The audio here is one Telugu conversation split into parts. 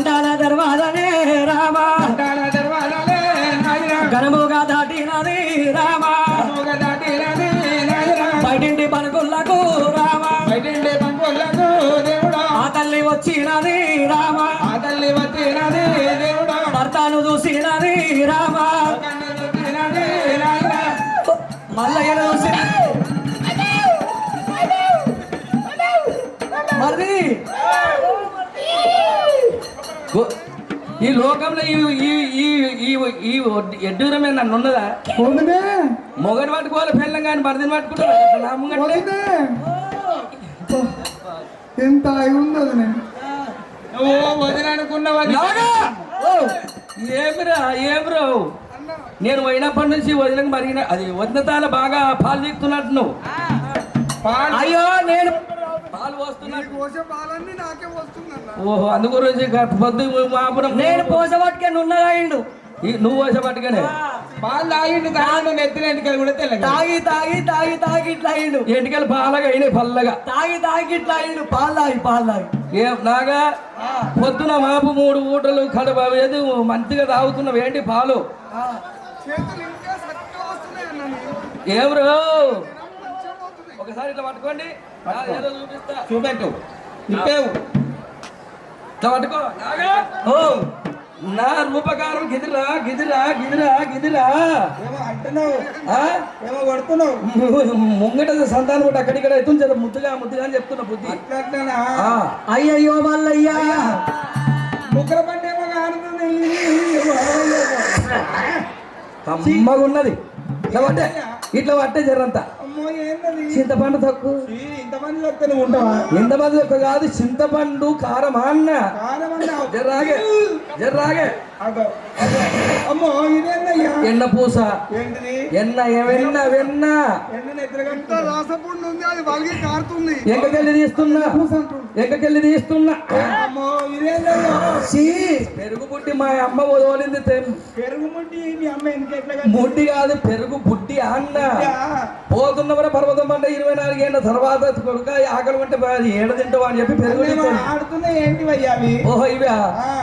தண்டான தர்மாதான ఈ ఈ ఈ ఈ ఈ ఎడ్డూరమే నన్ను ఉన్నదా? వదినే మొగడు పట్టుకోవాలి పెళ్ళం కానీ మరిదిని పట్టుకుంటారు నా ముంగట్లే. వదినే ఎంత ఉంది వదినే నువ్వు వదిన అనుకున్న నాగా! ఓ! ఏమిరా ఏమిరా నేను పోయినప్పటి నుంచి వదిలికి మరిగిన అది వదినతాల బాగా పాలు తీస్తున్నట్టు నువ్వు. అయ్యో నేను పాలు పోస్తున్నట్టు పోసే పాలన్నీ నాకే వస్తుందన్న ఓహో అందు గురించి గ- పొద్దు మాపురం నేను పోసబట్టుకే నున్నగాయిండు ఈ నువ్వు వచ్చే పట్టుకనే పాలు తాగిండు తాను నెత్తిన ఎంటికలు కూడా తెల్లగా. తాగి తాగి తాగి తాగి ఇట్లా అయిండు. ఎంటికలు పాలగా అయినాయి పల్లగా. తాగి తాగి ఇట్లా అయిండు. పాలు తాగి పాలు తాగి. ఏ నాగా? పొద్దున మాపు మూడు ఊటలు కడప ఏది మంచిగా తాగుతున్నావు? ఏంటి పాలు? అన్న ఏమ్రో? ఒకసారి ఇట్లా పట్టుకోండి. చూపెట్టు. ఇట్లా పట్టుకో. నాగా! ఓ! నా రూపకారం గిదిరా గిదిరా గిదిరా గిదిరా. ఏమో అంటున్నావు. ఆ? ఏమో కొడుతున్నావు. ముంగట సంతానం కూడా అక్కడిక్కడ ఎత్తుంది కదా ముద్దుగా ముద్దుగా అని చెప్తున్నా బుద్ధి. అయ్యయ్యో మల్లయ్యా! ముగ్గుల పంట ఏమో కమ్మగా ఉన్నది ఇట్లా పట్టే. ఇట్లా పట్టే జరంతా చింతపండు తక్కువ. ఈ ఇంతమంది నువ్వు ఉంటావా? ఎంతమంది యొక్క కాదు చింతపండు కారం అన్న. జర్రాగే జర్రాగే. అమ్మో ఇదేందయ్యా? ఎన్న పూస. ఎన్న వెన్న వెన్న. ఎండ నెత్తిరగంట రాసపూడి ఉంది అది వలిగి కారుతుంది. ఎంకకెళ్ళి తీస్తున్నా. ఎంకకెళ్ళి తీస్తున్నా. పెరుగు బుడ్డి మా అమ్మ వదిలింది తెం- పెరుగు ముట్టి మీ అమ్మ ఎందుకు ఎట్లా బుడ్డి కాదు పెరుగు బుడ్డి అన్న. పోతున్నవర పర్వతం అంటే ఇరవై నాలుగేళ్ళ తర్వాత కొడుక ఆకలి ఉంటే ఏడ తింటావా అని చెప్పి పెరుగు ఇచ్చాను. ఆడుతున్నా ఏంటివయ్యా అవి? ఓహో ఇవా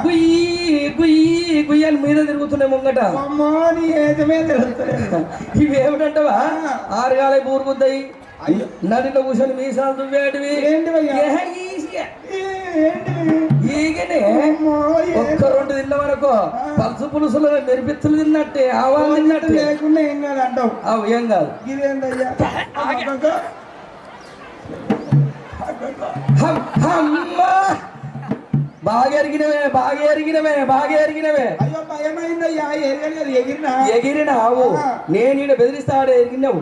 గుయ్యి గుయ్యి గుయ్యి అని మీద తిరుగుతున్నాయి ముంగట. ఇవి ఏమిటంటవా? ఆరుగాలై పూరుగుద్దాయి అయ్యో. నదిలో కూర్చొని మీసాలు దువ్వేటివి. ఏంటివి ఈగనే ఒక్క రెండు తిన్నవనుకో పలుసు పులుసులు మెరిపిత్తులు తిన్నట్టే ఆవాలు తిన్నట్టే. లేకుండా ఏం కాదు అంటావు. అవి ఏం కాదు. బాగా ఎరిగినవే బాగా ఎరిగినవే బాగా ఎరిగినవే. అయ్యో భయమైందయ్యా ఎరగలేదు ఎగిరినా? ఎగిరినావు నేను ఈడ బెదిరిస్తాడే ఎరిగినావు.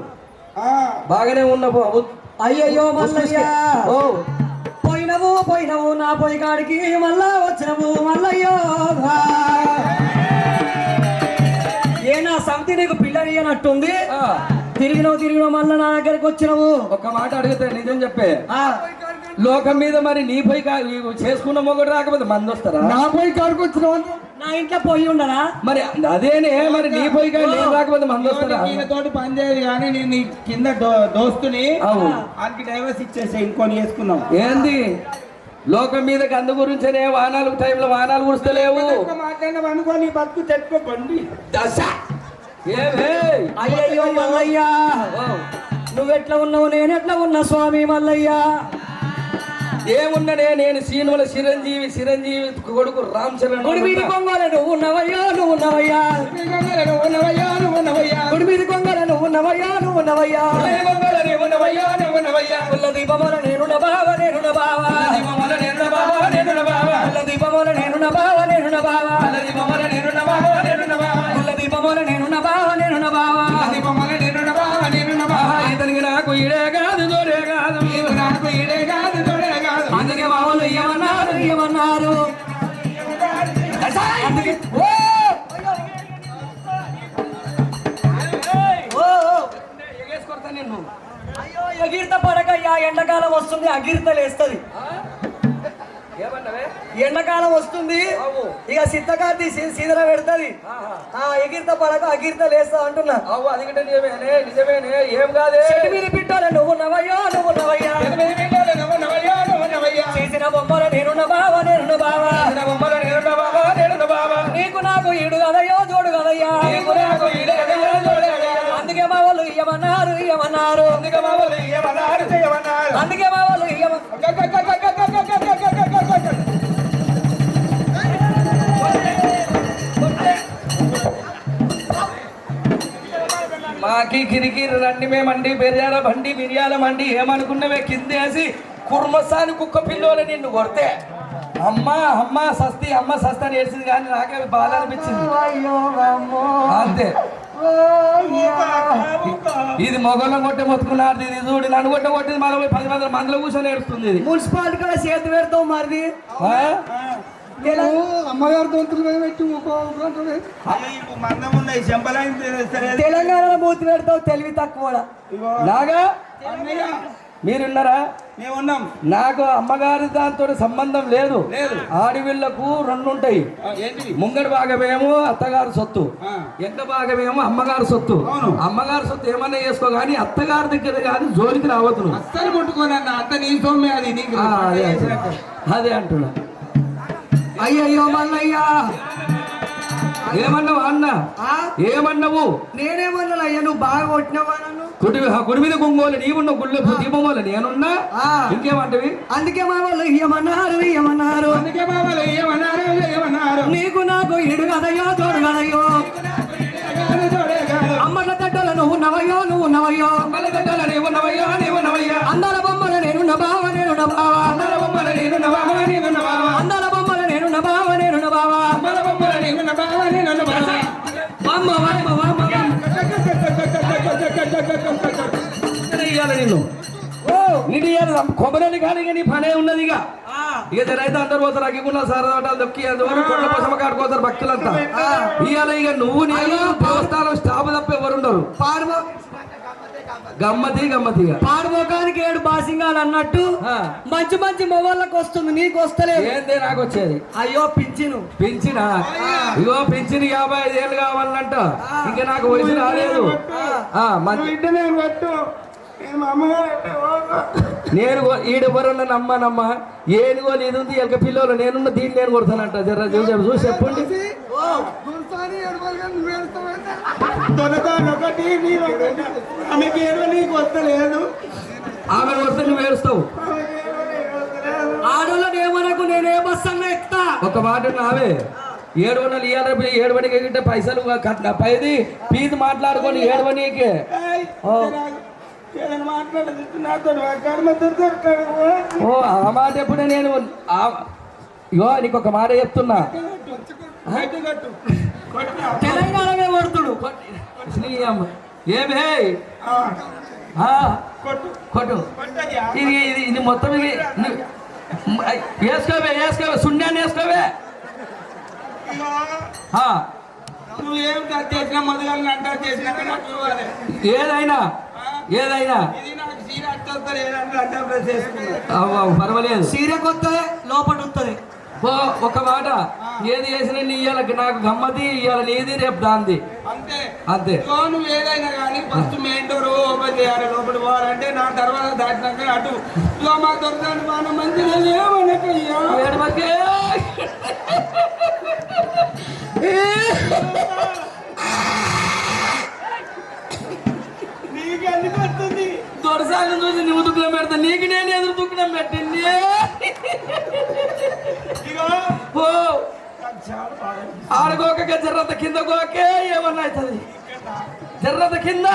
బాగానే ఉన్నావు అయ్యయ్యో మల్లయ్యా. ఓ పోయినవు నా పోయి కాడికి మళ్ళా వచ్చినవు మల్లయ్యో ఏ నా సంతి నీకు పిల్లనియనట్టుంది ఆ, తిరిగినవు తిరిగినవు మళ్ళా నా దగ్గరికి వచ్చినవు. ఒక్క మాట అడిగితే నిజం చెప్పే. ఆ, లోకం మీద మరి నీ పోయి చేసుకున్న మొగడు రాకపోతే మంది వస్తారా? నా పోయి కాడికి వచ్చినావు నా ఇంట్లో పోయి ఉండరా? మరి అదేనే మరి నీ పోయి నేను రాకపోతే మంది వస్తారా? తోటి పని చేయదు కానీ నేను నీ కింద దోస్తుని అవు ఆయనకి డైవర్స్ ఇచ్చేసా ఇంకొని వేసుకున్నాం ఏంది? లోకం మీద అందు గురించనే వానాలు టైంలో వానాలు కురుస్తలేవు. ఎక్కువ మాట్లాడిన అనుకోని బతుకు తెచ్చుకోకండి దశ. ఏమే అయ్యయ్యో మల్లయ్యా. నువ్వెట్లా ఉన్నావు? నేను ఎట్లా ఉన్నా స్వామి మల్లయ్యా? ఏమున్ననే నేను సీనుల చిరంజీవి చిరంజీవి కొడుకు రామ్ చరణ్ గుడి మీది కొంగోలే నువ్వు ఉన్నవయ్యా నువ్వు ఉన్నవయ్యా? ఉన్నవయ్యా నువ్వు ఉన్నవయ్యా. గుడి మీది కొంగోలే నువ్వు ఉన్నవయ్యా నువ్వు ఉన్నవయ్యా? ఉన్నవయ్యా, ఉన్నవయ్యా. పుల్ల దీపముల నేనున్న బావ ఎండాకాలం వస్తుంది అగిరితలు వేస్తుంది ఎండాకాలం వస్తుంది ఇక సిద్ధగా తీసి సీదర పెడుతుంది. ఆ ఎగిరిత పడక అగిరిత లేస్తా అంటున్నా. అవు అది నిజమేనే నిజమేనే ఏం కాదు? మీద పెట్టాలి నువ్వు నవయ్యా నువ్వు నవయ్యా. నువ్వు నవయ్యా నువ్వు నవయ్యా. చేసిన బొమ్మల నేను బావా నేను బావా. బొమ్మల నేను బావా నేను బావా. నీకు నాకు ఈడు కదయ్యో చూడు కదయ్యా. అందుకే మా వాళ్ళు ఇయ్యమన్నారు ఇయ్యమన్నారు. అందుకే మా అందుకే మా మాకి కిరికిరి రండి మేమండి బెర్యాల బండి బిర్యాల మండి ఏమనుకున్నవే కిందేసి కుర్మసాని కుక్క పిల్లోలు నిన్ను కొడితే అమ్మ అమ్మ సస్తి అమ్మ సస్తి అని ఏడ్చింది కానీ నాకే బాధ అనిపించింది అంతే ఇది మొగలం కొట్టే మొత్తుకున్నారు ఇది చూడు నన్ను కొట్ట కొట్టింది మన పది మంది మందులో కూర్చొని ఏడుస్తుంది ఇది. మున్సిపాలిటీ కూడా చేతి పెడతావు మరి అమ్మగారు చెంపలైంది సరే తెలంగాణలో మూతి పెడతావు తెలివి తక్కువ నాగా? అన్నయ్య మీరున్నారా మేము ఉన్నాం నాకు అమ్మగారి దాంతో సంబంధం లేదు లేదు. ఆడవిళ్ళకు రెండు ఉంటాయి ముంగడి భాగమేమో అత్తగారు సొత్తు. ఎంక భాగమేమో అమ్మగారు సొత్తు అవును. అమ్మగారు సొత్తు ఏమన్నా చేసుకో కానీ అత్తగారి దగ్గర కానీ జోలికి రావద్దు నువ్వు. అస్సలు కొట్టుకోనన్న అంత నీ సొమ్మే అది. అదే అంటున్నా అయ్యయ్యో మల్లయ్యా ఏమన్నావు అన్న? ఆ? ఏమన్నావు? నేనేమన్నా అయ్యా నువ్వు బాగా కొట్టినవా నన్ను? కుడి గుడి మీద నీవున్న గుళ్ళో దీపమోలు నేనున్నా? ఆ. ఇంకేమంటవి? అందుకే మా వాళ్ళు ఇయ్యమన్నారు ఇయ్యమన్నారు అందుకే బాబాలు ఏమన్నారు ఏమన్నారు? నీకు నాకు ఇడు కదయ్యో తోడు కదయ్యో కాదు, తోడే కాదు. అమ్మల తట్టల నువ్వు నవయ్యో నువ్వు నవయ్యో మల్ల దగ్గర నీవు నవయ్యా నీవు నవయ్యా అందాల కొబ్బరి కానీ ఇక నీ పనే ఉన్నది ఇక. ఇక జరైతే అందరు పోతారు అగ్గిగున్న సారదాటాలు దొక్కి అందువల్ల కొండ పసమ కాడుకోతారు భక్తులంతా. ఇవాళ ఇక నువ్వు నేను దేవస్థానం స్టాఫ్ తప్ప ఎవరుండరు. పాడుమో గమ్మతి గమ్మతిగా పాడుమోకానికి ఏడు బాసింగాలు అన్నట్టు. మంచి మంచి మొగళ్ళకి వస్తుంది నీకు వస్తలేదు. ఏందే నాకు వచ్చేది? అయ్యో పింఛను. పింఛన? ఇగో పింఛన్ యాభై ఐదు ఏళ్ళు కావాలంట. ఇంకా నాకు వయసు రాలేదు. నేను ఈడెవరన్నా నమ్మనమ్మ ఏనుగో ఇది ఉంది ఎలక పిల్లలు నేనున్న దీన్ని నేను కొడతానంట. జర చూసి చూసి చెప్పండి. ఆమె వస్తే నువ్వు ఏడుస్తావు. ఆడోళ్ళని ఏమనకు నేనే బస్ అన్న ఎక్కుతా. ఒక మాట నావే. ఏడు వందలు ఇయ్యాలి ఏడు ఎగితే పైసలు కట్టిన పైది ఫీజు మాట్లాడుకొని ఏడు ఏయ్, ఓ. ఆ మాట ఎప్పుడే నేను ఆ- ఇగో నీకు ఒక మాట చెప్తున్నా. తెలంగాణమే కొడుతుడు. ఏమే కొట్టు. ఇది ఇది ఇది మొత్తం ఇది. వేసుకోవే వేసుకోవే శూన్యాన్ని వేసుకోవే. నువ్వు చేసినా మొదలు ఇవ్వాలి. ఏదైనా. ఏదైనా. ఇది నాకు సీర అట్టొస్తారు ఏదంటే అంటే ప్రెస్ చేసుకున్నా అవ్వ, పర్వాలేదు. సీర కొత్త లోపల ఉంటుంది. ఓ ఒక మాట. ఏది వేసినా నీ ఇయ్యాల నాకు గమ్మతి ఇయ్యాల నీది రేపు దాంది. అంతే. అంతే. నువ్వు ఏదైనా కానీ ఫస్ట్ మెయిన్ డోర్ ఓపెన్ చేయాలి లోపల పోవాలంటే నా తర్వాత దాటినాక అటు. ఇగో మా దొరకని మనం మంచిగా ఏమనకయ్యా ఏడవకే. దొరసాలను చూసి నువ్వు దుఃఖం పెడతా. నీకు నేను ఎదురు దుఃఖం పెట్టింది ఓ. ఆడగోక జర్రత కింద గోకే ఏమన్నా అవుతుంది జర్రత కింద.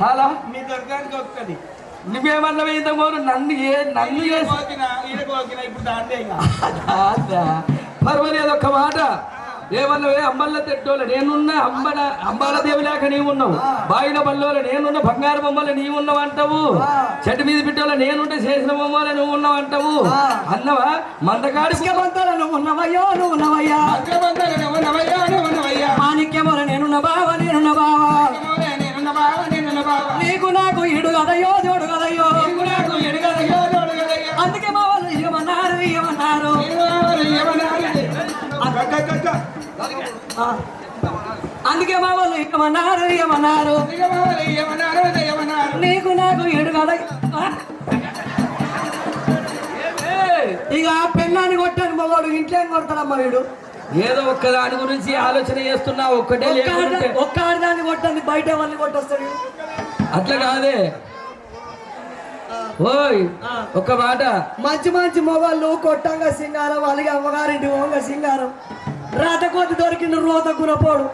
చాలా మీ దొరకడానికి వస్తుంది నువ్వేమన్నా ఇంత మోరు నన్ను ఏ నన్ను ఇప్పుడు. పర్వాలేదు ఒక్క మాట. ఏమన్నావే అంబల్ల తెట్టోల నేనున్నా అంబల అంబాల దేవిలాక నీవున్నావు. బాయిల బల్లోల నేనున్న బంగారు బొమ్మల నీవున్నావు అంటావు. చెట్టు మీద బిడ్డోల నేనుంటే చేసిన బొమ్మల నువ్వు ఉన్నావు అంటావు అన్నవా? మందకాడి ఉన్నవయ్యో నువ్వు ఉన్నవయ్యా. మాణిక్యముల నేనున్న బావ నేనున్న బావ. అమ్మోలే, నేనున్న బావ, నేనున్న బావ. నీకు నాకు ఇడు జోడు అందుకే మా వాళ్ళు ఇయ్యమన్నారు ఇయ్యమన్నారు. ఇక కావాలి, ఏమన్నారు? నీకు నాకు కదయ్యో ఇక పెన్నాన్ని కొట్టాను మగవాడు ఇంట్లో కొడతాడమ్మా వీడు? ఏదో ఒక్క దాని గురించి ఆలోచన చేస్తున్నా ఒక్కటే ఒక్క ఆడదాన్ని కొట్టండి బయట వాళ్ళని కొట్టొస్తాడు అట్లా కాదే. ఓయ్ ఒక్క మాట. మంచి మంచి మొగళ్ళు కొట్టంగా సింగారం అలాగే అమ్మగారింటి ఓంగ సింగారం. రాత కొద్ది దొరికింది రోత గురపోడు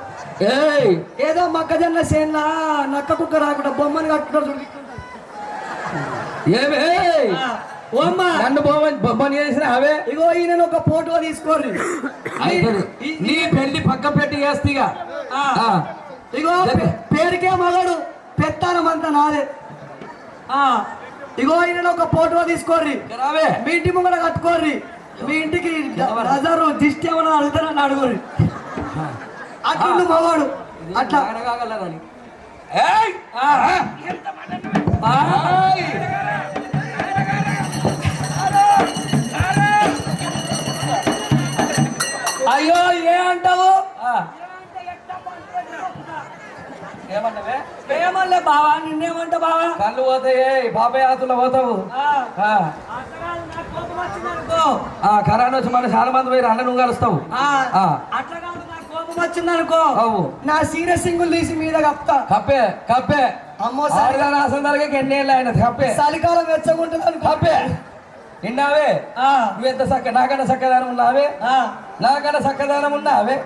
ఏయ్! ఏదో మొక్కజొన్న చేనులా నక్క కుక్క రాకుండా బొమ్మను కట్టుకుంటారు చూడు. ఏమే? నన్ను బొమ్మని చేసిన అవే? ఇగో ఈయన ఒక ఫోటో తీసుకోర్రి. నీ పెళ్ళి పక్క పెట్టి చేస్తీగా. ఇగో. పేరుకే మగడు పెత్తానం అంతా నాదే. ఆ, ఇగో ఈయన ఒక ఫోటో తీసుకోర్రి. మీ ఇంటి ముంగడ కట్టుకోర్రి. మీ ఇంటికి నజరు దిష్టి ఏమన్నా అడుగుతారని అడుగురి. అట్లుండు మగవాడు అట్లా. ఏయ్! అయ్యో ఏ అంటావు. ఏమన్నావే ఏమల్లే బావా నిన్నేమంటా బావా? కళ్ళు పోతాయే బాబాయ్ ఆతుల్లో పోతావు. కరోనా వచ్చి మన చాలా మంది పోయి అన్న నువ్వు కలుస్తావు. అట్లా కాదు కోపం నా సీరియస్ సింగుల్ తీసి మీద కప్తా కప్పే కప్పే. అమ్మో ఎన్నేళ్ళు ఆయన కప్పే. చలికాలం వెచ్చగుంటుంది అనుకో కప్పే. నిన్నావే? ఆ, నువ్వెంత చక్క నాకన్నా చక్కదనం ఉన్నావే? ఆ, నాకన్నా చక్కదనం ఉన్నావే?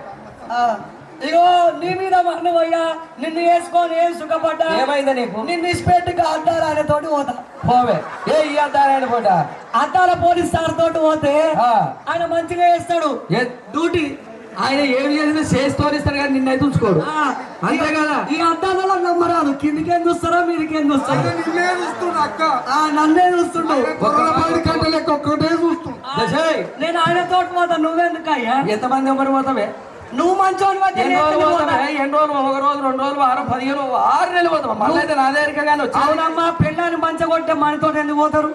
ఆ. ఇగో నీ మీద మన్నువయ్యా నిన్ను వేసుకొని ఏం సుఖపడ్డా? ఏమైంది నీకు? నిన్ను ఇష్టపెట్టుగా అడ్డాల ఆయన తోటి పోతా. పోవే. ఏ ఈ అంతారాయణ పూట అద్దాల పోలీస్ సార్ తోటి పోతే ఆ. ఆయన మంచిగా చేస్తాడు. ఏ? డ్యూటీ. ఆయన ఏమి చేసినా చేస్తూనిస్తాడు కానీ నిన్నైతే ఉంచుకోడు. ఆ, అంతే కదా? ఈ అద్దాలలో నమ్మరాదు. కిందికేం చూస్తారా మీదికేం చూస్తారా. నిన్నే చూస్తున్నా అక్క. ఆ, నన్నే చూస్తుండు. కొరపాడి కంట లెక్క ఒక్కటే దశయ్ నేను ఆయన తోటి పోతా. నువ్వెందుకయ్యా? ఎంతమంది ఎవరు పోతావే? నువ్వు మంచోని పోతే ఎన్ని నేను రోజులు పోతా? ఒక రోజు రెండు రోజులు వారం పదిహేను ఆరు నెలలు పోతావా. మళ్ళీ అయితే నా దగ్గరికి కానీ వచ్చి అవునమ్మా పెళ్ళాన్ని మంచగొట్టే మనతో ఎందుకు పోతారు.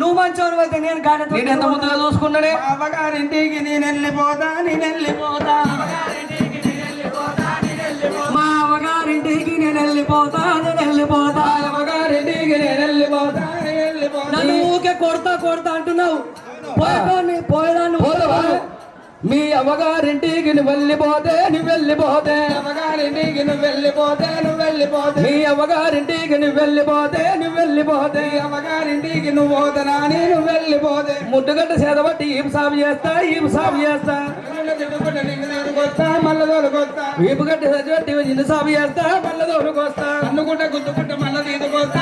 నువ్వు మంచోని పోతే నేను గాడి నేను ఎంత ముద్దుగా చూసుకున్నానే? మా అవ్వగారింటికి నేను వెళ్ళిపోతా నేను వెళ్ళిపోతా. మా నేను వెళ్ళిపోతా నేను వెళ్ళిపోతా. నేను వెళ్ళిపోతా వెళ్ళిపోతా. నన్ను ఊకే కొడతా కొడతా అంటున్నావు. పోయేదాన్ని పోతావా? మీ అమ్మగారింటికి నువ్వు వెళ్ళిపోతే నువ్వు వెళ్ళిపోతే. అవ్వగారింటికి నువ్వు వెళ్ళిపోతే నువ్వు వెళ్ళిపోతే మీ అమ్మగారింటికి నువ్వు వెళ్ళిపోతే నువ్వు వెళ్ళిపోతే. అవ్వగారింటికి నువ్వు పోతనా నేను వెళ్ళిపోతే ముద్దుగడ్డ చేదబట్టి ఈపు సాగు చేస్తా ఈపు సాగు చేస్తా. నిన్ను తిట్టుకుంటే నిన్ను తీసుకొస్తా మళ్ళీ తోలుకొస్తా వీపు గడ్డ చచ్చిబట్టి నిన్ను సాగు చేస్తా మళ్ళీ దోడుకొస్తా అన్నుకుంటే గుద్దుకుంటే మళ్ళీ తీసుకొస్తా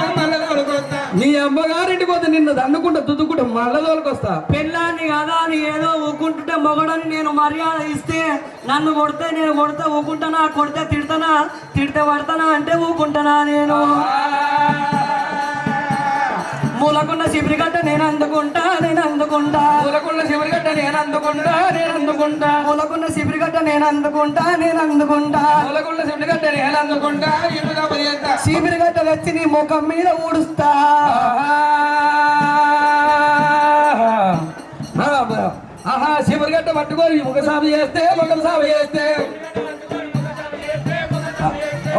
మీ అమ్మగారింటికి పోతే నిన్ను దన్నుకుంటా తుద్దుకుంటా మళ్ళీ దోలుకొస్తా పెళ్ళాన్ని కదా అని ఏదో ఊకుంటుంటే మొగడని నేను మర్యాద ఇస్తే నన్ను కొడితే నేను కొడితే ఊకుంటానా కొడితే తిడతానా తిడితే పడతానా అంటే ఊకుంటానా నేను. మూలకున్న శిబిరిగట్ట నేను అందుకుంటా నేను అందుకుంటా. పూలకుళ్ళ నేను అందుకుంటా నేను అందుకుంటా. మూలకున్న శిబిరిగట్ట నేను అందుకుంటా నేను అందుకుంటా. పూలకుళ్ళ చివరిగడ్డ నేను అందుకుంటా ఇటుగా పోయేస్తా శిబిరిగట్ట తెచ్చి నీ ముఖం మీద ఊడుస్తా. ఆహా చివరిగడ్డ పట్టుకొని ముఖ సాగు చేస్తే ముఖం సాగు చేస్తే.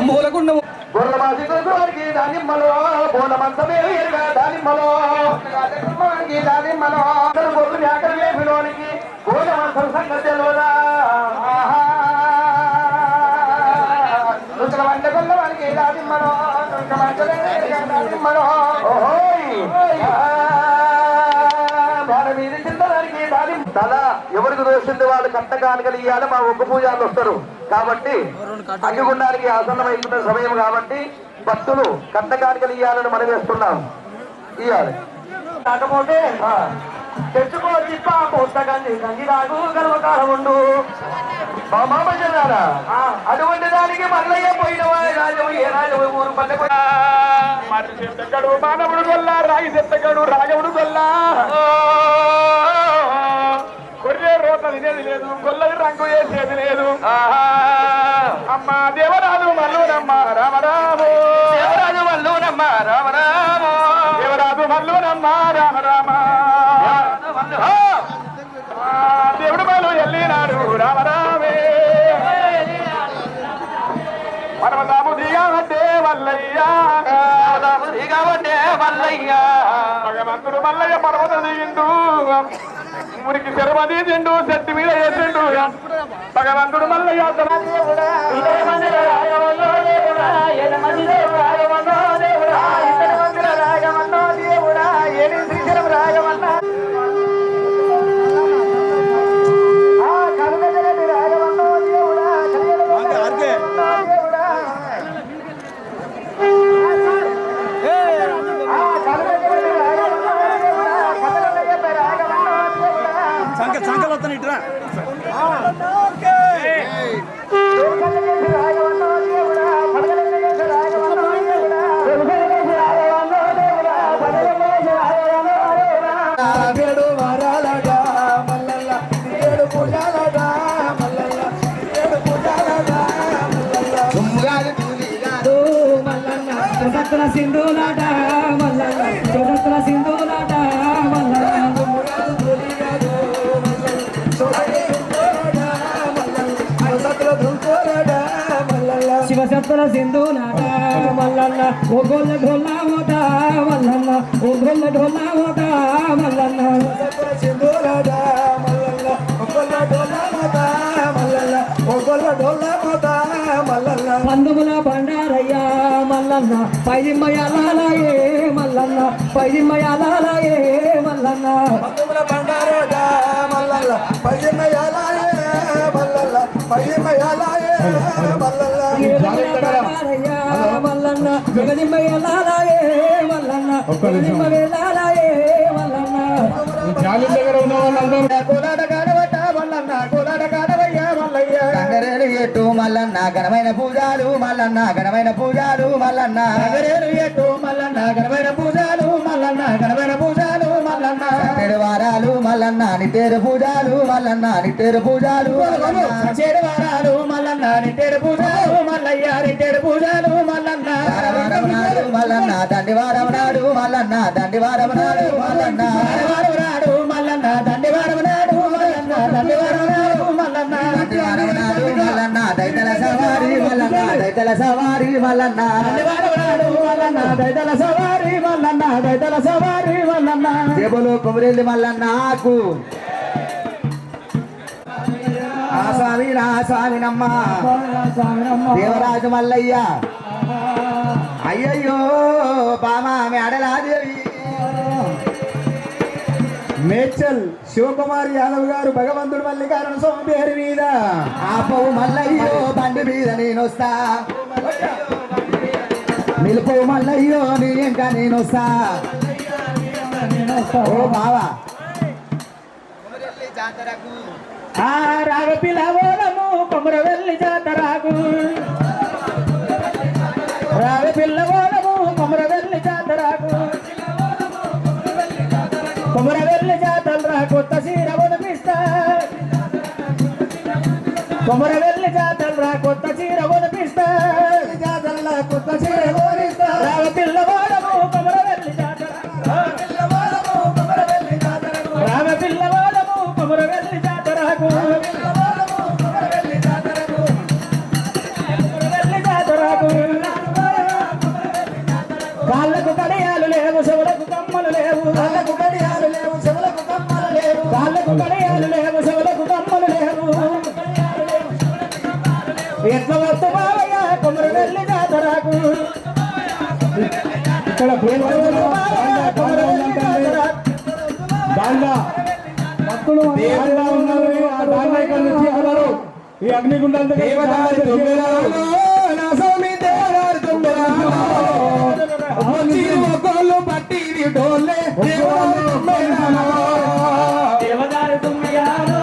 మూలకుండ గొర్రెమాసి గొర్రెవారికి దానిమ్మలో పూలమంతమే ఎరుగా దానిమ్మలో. దానిమ్మకి దానిమ్మలో అందరు గొర్రెలు మేకలు వేపినోనికి గోధమంతం సంగతి తెలియదా రుచుల వంట గొల్లవారికి దానిమ్మలో రుచుల వంటలే దానిమ్మలో. ఓహోయ్. ఆ. తల ఎవరికి దోషింది వాళ్ళు కట్ట కానుకలు ఇవ్వాలి మా ఒక్క పూజారులు వస్తారు. కాబట్టి అగ్గిగుండానికి ఆసన్నమైతున్న సమయం కాబట్టి భక్తులు కట్ట మనం వేస్తున్నాం. ఇవ్వాలి కాకపోతే తెచ్చుకో చిప్ప పుస్తకాన్ని గంగి రాగు గర్వకాలం మా మామ చెల్లారా అటువంటి దానికి మల్లయ్య పోయిన వారి రాజవు ఏ రాజవు ఊరు పల్లె మానవుడు గొల్ల రాగి చెత్తగడు రాజవుడు గొల్ల. తినేది లేదు గొల్లది రంగు వేసేది లేదు. అమ్మ దేవరాజు మల్లునమ్మ రామరాము. దేవరాజు మల్లునమ్మ రామరాము. దేవరాజు మల్లునమ్మ రామరామ. దేవుడు బాలు ఎల్లినాడు రామరామే. పర్వతాము దిగావంటే మల్లయ్యా. దిగావంటే మల్లయ్యా. భగవంతుడు మల్లయ్య పర్వతం దిగిండు మురికి శరమది తిండు చెట్టు మీద వేసిండు. భగవంతుడు మల్లయ్య ఓ గొల్ల ఢోల్లా మోత మల్లన్న ఓ గొల్ల ఢోల్లా మోత మల్లన్న సత్ర సింధూరడా మల్లల్ల ఒక్కల డోల మత మల్లల్ల ఒక్కల డోల మత మల్లల్ల పందుముల బండారయ్య మల్లన్న పైమయాలే మల్లన్న పైమయాలే మల్లన్న పందుముల బండారోడా మల్లల్ల మల్లన్న మల్లల్ల పయ్యమయాలాయే మల్లన్న మల్లన్న కోలాట మల్లన్న కోలాట కాడవయ్యా మల్లయ్య కంగరేలు ఎట్టు మల్లన్న ఘనమైన పూజాలు మల్లన్న ఘనమైన పూజాలు మల్లన్న నగరేలు ఎట్టు మల్లన్న ఘనమైన పూజాలు మల్లన్న ఘనమైన పూజలు మల్లన్న మల్లన్న నితేరు పూజాలు మల్లన్న నితేరు పూజాలు మల్లన్న. చేడు వారాలు మల్లన్న నిట్టేడు పూజలు మల్లయ్య నిట్టేడు పూజలు మల్లన్న మల్లన్న దండివారం నాడు మల్లన్న దండివారం నాడు మల్లన్న వారం నాడు మల్లన్న దండివారం నాడు మల్లన్న దండివారం నాడు మల్లన్న దండివారం నాడు మల్లన్న దైతల సవారి మల్లన్న దైతల సవారి మల్లన్న దండివారం నాడు మల్లన్న దైతల సవారి జేబులు ఆ స్వామి నా స్వామినమ్మ. దేవరాజు మల్లయ్య. అయ్యయ్యో బామా మేడలాదేవి మేడ్చల్ శివకుమార్ యాదవ్ గారు భగవంతుడు మల్లికార్జున స్వామి పేరు మీద. ఆపవు మల్లయ్యో బండి మీద నేనొస్తా. నిలుపవు మల్లయ్యో నీ ఇంకా నేనొస్తా ఓ బావా. ఆ రాగ పిల్లవోలము కొమరవెల్లి జాతరాకు. రాగ పిల్లవోలము కొమరవెల్లి జాతరాకు. కొమరవెల్లి జాతర కొత్త సీర ఉనిపిస్తా కొమరవెల్లి జాతర కొత్త చీర ఉనిపిస్తా జాతర కొత్త చీర పిల్లవోలము కొమరవెల్లి జాతర. రామ పిల్లవాడము కొమరవెల్లి జాతరకు. కొమరవెల్లి జాతరకు. కాళ్ళకు కడియాలు లేవు చెవులకు కమ్మలు లేవు. కాళ్ళకు కడియాలు లేవు చెవులకు కమ్మలు లేవు. కాళ్ళకు కడియాలు లేవు. ఈ అగ్నిగుండాల దగ్గర పట్టి డోలే. దేవదారు తుమ్మియాలో